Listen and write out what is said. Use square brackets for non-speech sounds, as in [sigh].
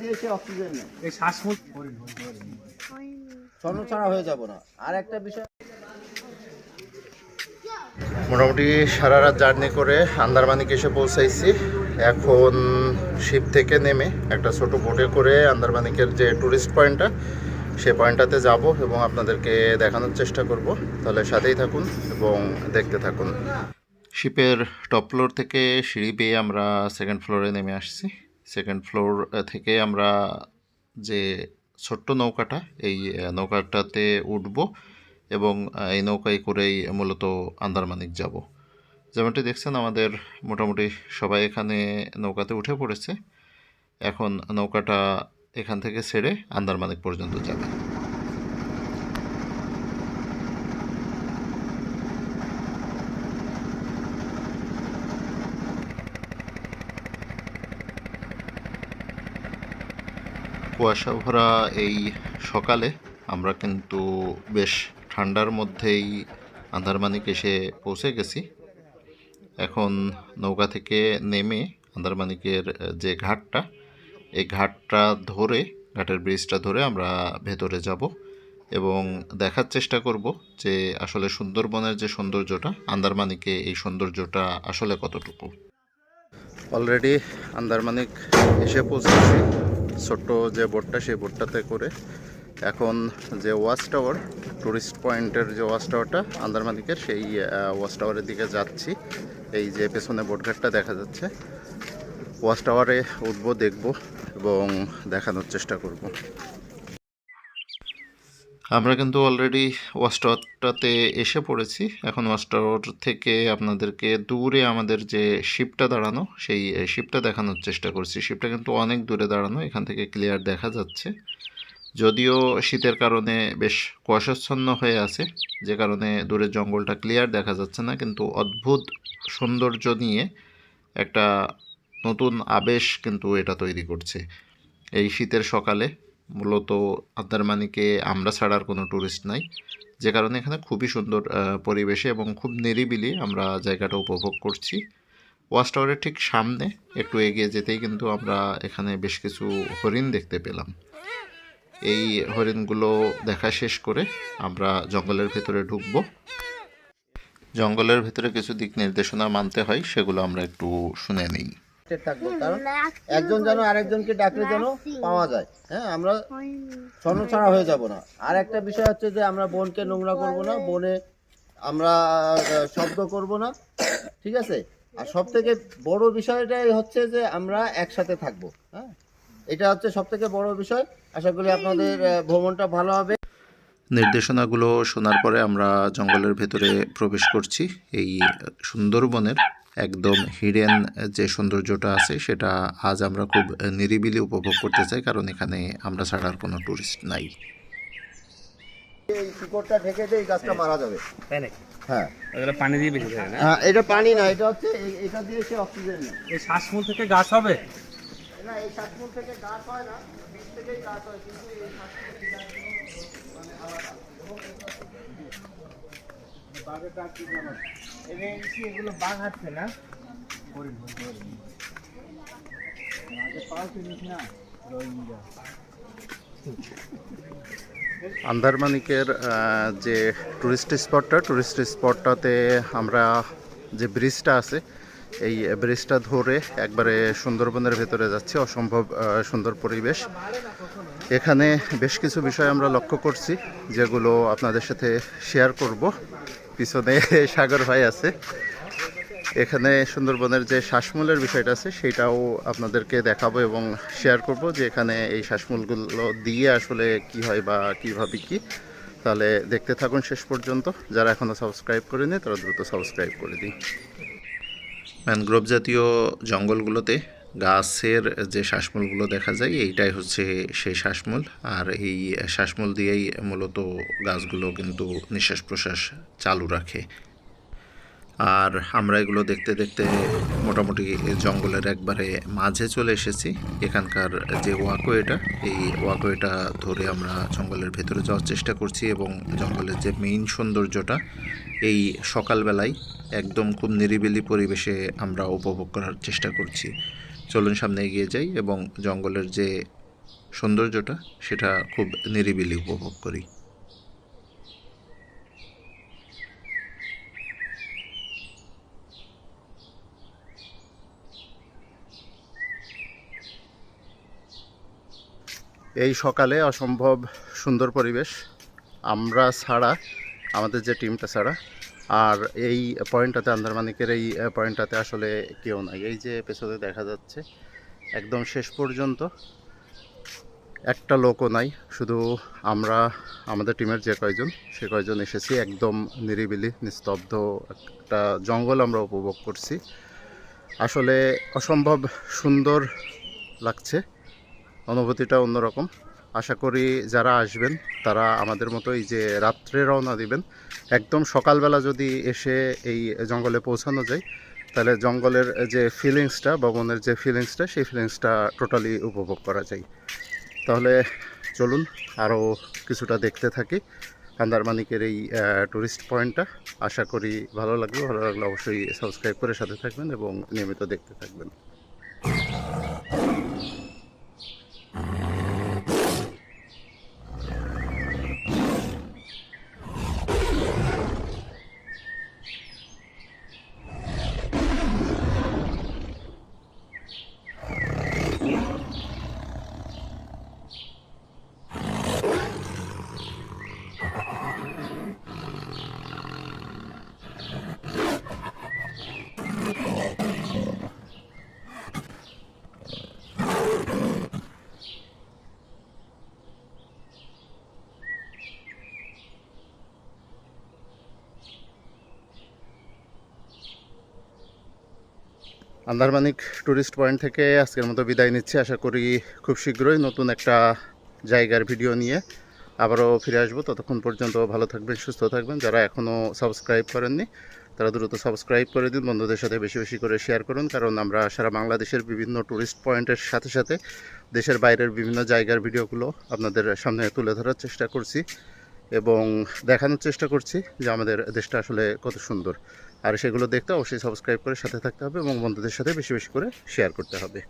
দিয়ে সে অক্সিজেন নেয় এই শ্বাসমূল স্বর্ণছাড়া হয়ে যাব না। আর একটা বিষয় মোটামুটি সারা রাত জার্নি করে আন্দারমানিক এসে পৌঁছাইছি। এখন শিপ থেকে নেমে একটা ছোট বোটে করে আন্দারমানিকের যে ট্যুরিস্ট পয়েন্টটা সে পয়েন্টটাতে যাব এবং আপনাদেরকে দেখানোর চেষ্টা করব। তাহলে সাথেই থাকুন এবং দেখতে থাকুন। শিপের টপ ফ্লোর থেকে সিঁড়ি পেয়ে আমরা সেকেন্ড ফ্লোরে নেমে আসছি। সেকেন্ড ফ্লোর থেকে আমরা যে ছোট্ট নৌকাটা, এই নৌকাটাতে উঠব এবং এই নৌকায় করেই মূলত আন্দারমানিক যাব। যেমনটি দেখছেন, আমাদের মোটামুটি সবাই এখানে নৌকাতে উঠে পড়েছে। এখন নৌকাটা এখান থেকে ছেড়ে আন্দারমানিক পর্যন্ত যাবে। কুয়াশা ভরা এই সকালে আমরা কিন্তু বেশ ঠান্ডার মধ্যেই আন্দারমানিক এসে পৌঁছে গেছি। এখন নৌকা থেকে নেমে আন্দারমানিকের যে ঘাটটা, এই ঘাটটা ধরে, ঘাটের ব্রিজটা ধরে আমরা ভেতরে যাব এবং দেখার চেষ্টা করব যে আসলে সুন্দরবনের যে সৌন্দর্যটা, আন্দারমানিকে এই সৌন্দর্যটা আসলে কতটুকু। অলরেডি আন্দারমানিক এসে পৌঁছেছি। ছোট্ট যে বোটটা, সেই বোর্ডটাতে করে এখন যে ওয়াচ টাওয়ার, টুরিস্ট পয়েন্টের যে ওয়াচ টাওয়ারটা আন্দারমানিকের সেই ওয়াচ টাওয়ারের দিকে যাচ্ছি। এই যে পেছনে বোটঘাটটা দেখা যাচ্ছে। ওয়াচ টাওয়ারে উঠবো, দেখব এবং দেখানোর চেষ্টা করব। আমরা কিন্তু অলরেডি ওয়াচ টাওয়ারটাতে এসে পড়েছি। এখন ওয়াচ টাওয়ার থেকে আপনাদেরকে দূরে আমাদের যে শিপটা দাঁড়ানো, সেই শিপটা দেখানোর চেষ্টা করছি। শিপটা কিন্তু অনেক দূরে দাঁড়ানো, এখান থেকে ক্লিয়ার দেখা যাচ্ছে। যদিও শীতের কারণে বেশ কুয়াশাচ্ছন্ন হয়ে আছে, যে কারণে দূরের জঙ্গলটা ক্লিয়ার দেখা যাচ্ছে না, কিন্তু অদ্ভুত সৌন্দর্য নিয়ে একটা নতুন আবেশ কিন্তু এটা তৈরি করছে। এই শীতের সকালে মূলত আন্দারমানিকে আমরা ছাড়ার কোনো ট্যুরিস্ট নাই। যে কারণে এখানে খুবই সুন্দর পরিবেশে এবং খুব নিরিবিলি আমরা জায়গাটা উপভোগ করছি। ওয়াচ টাওয়ারের ঠিক সামনে একটু এগিয়ে যেতেই কিন্তু আমরা এখানে বেশ কিছু হরিণ দেখতে পেলাম। এই হরিণগুলো দেখা শেষ করে আমরা জঙ্গলের ভেতরে ঢুকবো। জঙ্গলের ভেতরে কিছু দিক নির্দেশনা মানতে হয়, সেগুলো আমরা একটু শুনে নিই। থাকব। কারণ একজন যেন আরেকজনকে ডাকলে যেন পাওয়া যায়। হ্যাঁ আমরা স্বর্ণ ছাড়া হয়ে যাব না। আর একটা বিষয় হচ্ছে যে আমরা বনকে নোংরা করব না বনে আমরা শব্দ করব না ঠিক আছে? আর সব থেকে বড় বিষয়টাই হচ্ছে যে আমরা একসাথে থাকব হ্যাঁ? এটা হচ্ছে সব থেকে বড় বিষয়। আশা করি আপনাদের ভ্রমণটা ভালো হবে। নির্দেশনাগুলো শোনার পরে আমরা জঙ্গলের ভেতরে প্রবেশ করছি এই সুন্দরবনের। একদম হিডেন যে সৌন্দর্যটা আছে সেটা আজ আমরা খুব নিরিবিলি উপভোগ করতে চাই কারণ এখানে আমরা ছাড়ার কোনো টুরিস্ট নাই। এই শিকড়টা ঢেকে দিয়ে এই গাছটা মারা যাবে। তাই নাকি? হ্যাঁ। ওগুলো পানি দিয়ে বেশি থাকে না? হ্যাঁ এটা পানি না এটা হচ্ছে এটা দিয়ে সে অক্সিজেন এই শ্বাসমূল থেকে গাছ হবে? না এই শ্বাসমূল থেকে গাছ হয় না বীজ থেকেই গাছ হয় কিন্তু এই শ্বাসমূল থেকে গাছ মানে আলাদা। আন্দারমানিকের যে টুরিস্ট স্পটটা টুরিস্ট স্পটটাতে আমরা যে ব্রিজটা আছে, এই ব্রিজটা ধরে একবারে সুন্দরবনের ভেতরে যাচ্ছি, অসম্ভব সুন্দর পরিবেশ। এখানে বেশ কিছু বিষয় আমরা লক্ষ্য করছি, যেগুলো আপনাদের সাথে শেয়ার করব। পিছনে [laughs] সাগর ভাই আছে। এখানে সুন্দরবনের যে শ্বাসমূলের বিষয়টা আছে সেটাও আপনাদেরকে দেখাবো এবং শেয়ার করব যে এখানে এই শ্বাসমূলগুলো দিয়ে আসলে কি হয় বা কীভাবে কি। তাহলে দেখতে থাকুন শেষ পর্যন্ত। যারা এখনও সাবস্ক্রাইব করেনি তারা দ্রুত সাবস্ক্রাইব করে দিন। ম্যানগ্রোভ জাতীয় জঙ্গলগুলোতে গাছের যে শ্বাসমূলগুলো দেখা যায়, এইটাই হচ্ছে সেই শ্বাসমূল। আর এই শ্বাসমূল দিয়েই মূলত গাছগুলো কিন্তু নিঃশ্বাস প্রশ্বাস চালু রাখে। আর আমরা এগুলো দেখতে দেখতে মোটামুটি জঙ্গলের একবারে মাঝে চলে এসেছি। এখানকার যে ওয়াকওয়েটা এই ওয়াকওয়েটা ধরে আমরা জঙ্গলের ভেতরে যাওয়ার চেষ্টা করছি এবং জঙ্গলের যে মেইন সৌন্দর্যটা, এই সকালবেলায় একদম খুব নিরিবিলি পরিবেশে আমরা উপভোগ করার চেষ্টা করছি। চলুন সামনে এগিয়ে যাই এবং জঙ্গলের যে সৌন্দর্যটা, সেটা খুব নিরিবিলি উপভোগ করি। এই সকালে অসম্ভব সুন্দর পরিবেশ। আমরা ছাড়া, আমাদের যে টিমটা ছাড়া আর এই পয়েন্টটাতে আন্দারমানিকের এই পয়েন্টটাতে আসলে কেউ নাই। এই যে পেছনে দেখা যাচ্ছে, একদম শেষ পর্যন্ত একটা লোকও নাই। শুধু আমরা, আমাদের টিমের যে কয়জন, সে কয়জন এসেছি। একদম নিরিবিলি, নিস্তব্ধ একটা জঙ্গল আমরা উপভোগ করছি। আসলে অসম্ভব সুন্দর লাগছে। অনুভূতিটা অন্যরকম। আশা করি যারা আসবেন, তারা আমাদের মতো এই যে রাত্রে রওনা দিবেন। একদম সকালবেলা যদি এসে এই জঙ্গলে পৌঁছানো যায়, তাহলে জঙ্গলের যে ফিলিংসটা বা বনের যে ফিলিংসটা সেই ফিলিংসটা টোটালি উপভোগ করা যায়। তাহলে চলুন আরও কিছুটা দেখতে থাকি আন্দারমানিকের এই টুরিস্ট পয়েন্টটা আশা করি ভালো লাগবে ভালো লাগলে অবশ্যই সাবস্ক্রাইব করে সাথে থাকবেন এবং নিয়মিত দেখতে থাকবেন। আন্দারমানিক টুরিস্ট পয়েন্ট থেকে আজকের মতো বিদায় নিচ্ছি। আশা করি খুব শীঘ্রই নতুন একটা জায়গার ভিডিও নিয়ে আবারও ফিরে আসব। ততক্ষণ পর্যন্ত ভালো থাকবেন, সুস্থ থাকবেন। যারা এখনও সাবস্ক্রাইব করেননি, তারা দ্রুত সাবস্ক্রাইব করে দিন, বন্ধুদের সাথে বেশি বেশি করে শেয়ার করুন। কারণ আমরা সারা বাংলাদেশের বিভিন্ন টুরিস্ট পয়েন্টের সাথে সাথে দেশের বাইরের বিভিন্ন জায়গার ভিডিওগুলো আপনাদের সামনে তুলে ধরার চেষ্টা করছি এবং দেখানোর চেষ্টা করছি যে আমাদের দেশটা আসলে কত সুন্দর। আর সেগুলো দেখতে অবশ্যই সাবস্ক্রাইব করে সাথে থাকতে হবে এবং বন্ধুদের সাথে বেশি বেশি করে শেয়ার করতে হবে।